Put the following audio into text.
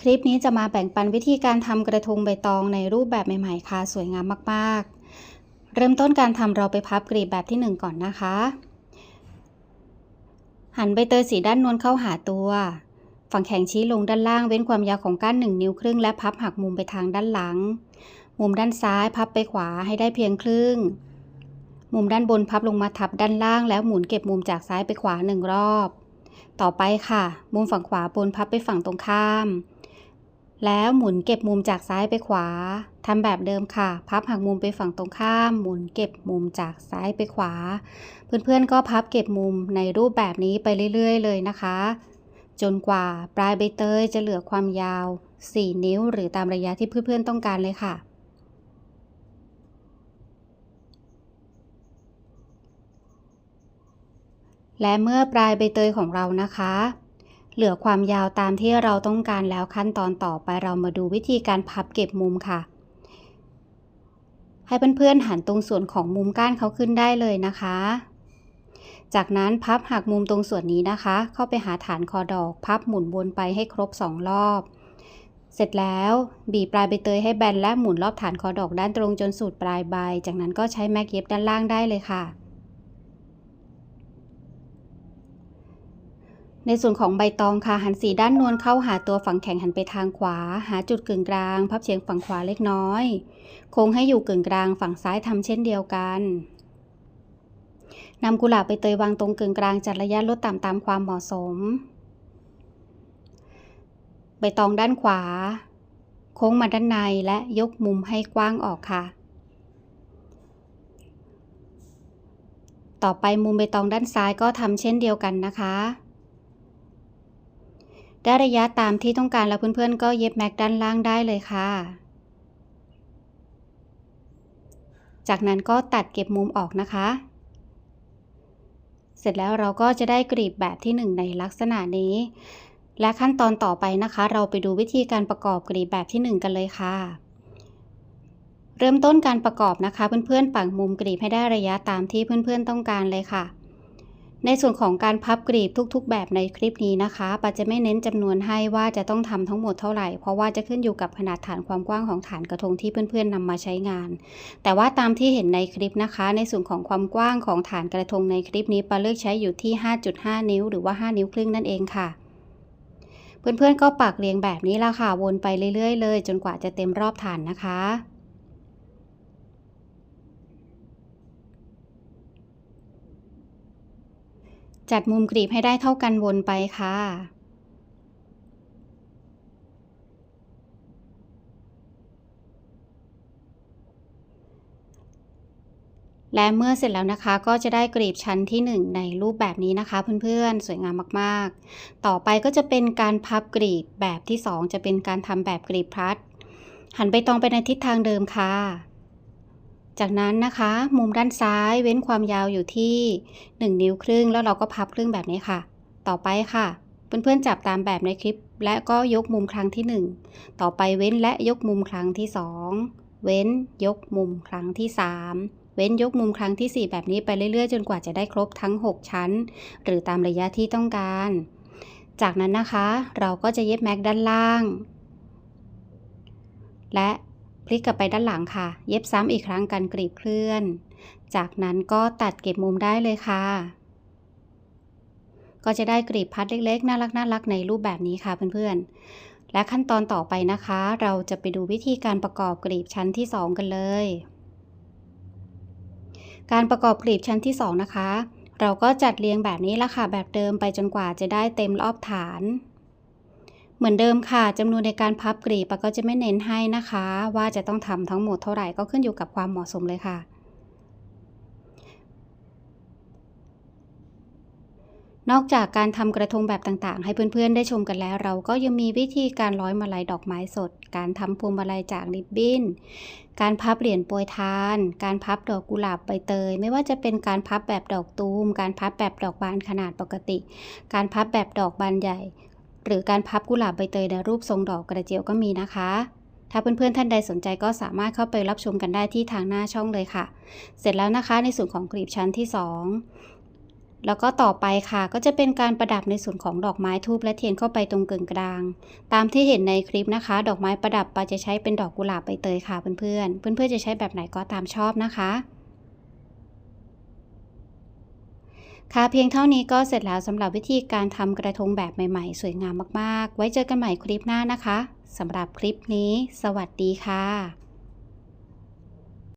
คลิปนี้จะมาแบ่งปันวิธีการทำกระทงใบตองในรูปแบบใหม่ๆค่ะ สวยงามมากๆ เริ่มต้นการทำเราไปพับกรีบแบบที่หนึ่งก่อนนะคะ หันใบเตยสีด้านนวลเข้าหาตัว ฝั่งแข็งชี้ลงด้านล่างเว้นความยาวของก้านหนึ่งนิ้วครึ่งและพับหักมุมไปทางด้านหลัง มุมด้านซ้ายพับไปขวาให้ได้เพียงครึ่ง มุมด้านบนพับลงมาทับด้านล่าง แล้วหมุนเก็บมุมจากซ้ายไปขวาหนึ่งรอบ ต่อไปค่ะ มุมฝั่งขวาบนพับไปฝั่งตรงข้าม แล้วหมุนเก็บมุมจากซ้ายไปขวาทำแบบเดิมค่ะ พับหักมุมไปฝั่งตรงข้าม หมุนเก็บมุมจากซ้ายไปขวา เพื่อนๆก็พับเก็บมุมในรูปแบบนี้ไปเรื่อยๆ เลยนะคะ จนกว่าปลายใบเตยจะเหลือความยาว 4 นิ้ว หรือตามระยะที่เพื่อนๆต้องการเลยค่ะและเมื่อปลายใบเตยของเรานะคะ เหลือความยาวตามที่เราต้องการแล้วขั้นตอนต่อไปเรามาดูวิธีการพับเก็บมุมค่ะ ให้เพื่อนๆหันตรงส่วนของมุมก้านเขาขึ้นได้เลยนะคะ จากนั้นพับหักมุมตรงส่วนนี้นะคะ เข้าไปหาฐานคอดอกพับหมุนวนไปให้ครบ 2 รอบ เสร็จแล้วบีบปลายใบเตยให้แบนและหมุนรอบฐานคอดอกด้านตรงจนสุดปลายใบ จากนั้นก็ใช้แม็กเย็บด้านล่างได้เลยค่ะ ในส่วนของใบตองค่ะหันสีด้านนวลเข้าหาตัวฝั่งแข็งหันไปทางขวา หาจุดกึ่งกลาง พับเฉียงฝั่งขวาเล็กน้อยโค้งให้อยู่กึ่งกลางฝั่งซ้ายทำเช่นเดียวกันนำกุหลาบใบเตยวางตรงกึ่งกลางจัดระยะลดต่ำตามความเหมาะสม ใบตองด้านขวา โค้งมาด้านในและยกมุมให้กว้างออกค่ะ ต่อไปมุมใบตองด้านซ้ายก็ทำเช่นเดียวกันนะคะ ได้ระยะตามที่ต้องการแล้วเพื่อนๆ ก็เย็บแม็กด้านล่างได้เลยค่ะ จากนั้นก็ตัดเก็บมุมออกนะคะ เสร็จแล้วเราก็จะได้กรีบแบบที่ 1 ในลักษณะนี้ และขั้นตอนต่อไปนะคะ เราไปดูวิธีการประกอบกรีบแบบที่ 1 กันเลยค่ะ เริ่มต้นการประกอบนะคะ เพื่อนๆปักมุมกรีบให้ได้ระยะตามที่เพื่อนๆต้องการเลยค่ะ ในส่วนของการพับกรีบทุกๆ แบบในคลิปนี้นะคะปาจะไม่เน้นจำนวนให้ว่าจะต้องทำทั้งหมดเท่าไหร่ เพราะว่าจะขึ้นอยู่กับขนาดฐานความกว้างของฐานกระทงที่เพื่อนๆนำมาใช้งาน แต่ว่าตามที่เห็นในคลิปนะคะ ในส่วนของความกว้างของฐานกระทงในคลิปนี้ปาเลือกใช้อยู่ที่ 5.5 นิ้ว หรือว่า 5 นิ้วครึ่งนั่นเองค่ะ เพื่อนๆก็ปักเรียงแบบนี้ละค่ะวนไปเรื่อยๆ เลย จนกว่าจะเต็มรอบฐานนะคะ จัดมุมกรีบให้ได้เท่ากันวนไปค่ะ และเมื่อเสร็จแล้วนะคะก็จะได้กรีบชั้นที่ 1 ในรูปแบบนี้นะคะเพื่อนๆ สวยงามมากๆ ต่อไปก็จะเป็นการพับกรีบแบบที่ 2 จะเป็นการทำแบบกรีบพลัด หันไปตรงไปในทิศทางเดิมค่ะ จากนั้นนะคะ มุมด้านซ้ายเว้นความยาวอยู่ที่ 1 นิ้วครึ่ง แล้วเราก็พับครึ่งแบบนี้ค่ะ ต่อไปค่ะ เพื่อนๆจับตามแบบในคลิป และก็ยกมุมครั้งที่ 1 ต่อไปเว้นและยกมุมครั้งที่ 2 เว้นยกมุมครั้งที่ 3 เว้นยกมุมครั้งที่ 4 แบบนี้ไปเรื่อยๆ จนกว่าจะได้ครบทั้ง 6 ชั้น หรือตามระยะที่ต้องการ จากนั้นนะคะ เราก็จะเย็บแม็กด้านล่าง และ พลิกกลับไปด้านหลังค่ะ เย็บซ้ำอีกครั้งกันกรีบเคลื่อน จากนั้นก็ตัดเก็บมุมได้เลยค่ะ ก็จะได้กรีบพัดเล็กๆ น่ารักน่ารักในรูปแบบนี้ค่ะเพื่อนๆ และขั้นตอนต่อไปนะคะ เราจะไปดูวิธีการประกอบกรีบชั้นที่ 2 กันเลย การประกอบกรีบชั้นที่ 2 นะคะ เราก็จัดเรียงแบบนี้ละค่ะแบบเดิมไปจนกว่าจะได้เต็มรอบฐาน เหมือนเดิมค่ะจำนวนในการพับกรีบปก็จะไม่เน้นให้นะคะ ว่าจะต้องทำทั้งหมดเท่าไหร่ก็ขึ้นอยู่กับความเหมาะสมเลยค่ะ นอกจากการทำกระทงแบบต่างๆ ให้เพื่อนๆได้ชมกันแล้ว เราก็ยังมีวิธีการร้อยมาลัยดอกไม้สด การทำพวงมาลัยจากริบบิ้น การพับเหรียญโปรยทาน การพับดอกกุหลาบใบเตย ไม่ว่าจะเป็นการพับแบบดอกตูม การพับแบบดอกบานขนาดปกติ การพับแบบดอกบานใหญ่ หรือการพับกุหลาบใบเตยในรูปทรงดอกกระเจียวก็มีนะคะ ถ้าเพื่อนๆท่านใดสนใจก็สามารถเข้าไปรับชมกันได้ที่ทางหน้าช่องเลยค่ะ เสร็จแล้วนะคะในส่วนของกรีบชั้นที่แล้วก็ต่อไปค่ะ ก็จะเป็นการประดับในส่วนของดอกไม้ทูบและเทียนเข้าไปตรงกึ่งกลาง ตามที่เห็นในคลิปนะคะ ดอกไม้ประดับปาจะใช้เป็นดอกกุหลาบใบเตยค่ะเพื่อนๆเพื่อนๆจะใช้แบบไหนก็ตามชอบนะคะ ค่ะเพียงเท่านี้ก็เสร็จแล้วสำหรับวิธีการทำกระทงแบบใหม่ๆ สวยงามมากๆ ไว้เจอกันใหม่คลิปหน้านะคะสำหรับคลิปนี้ สวัสดีค่ะ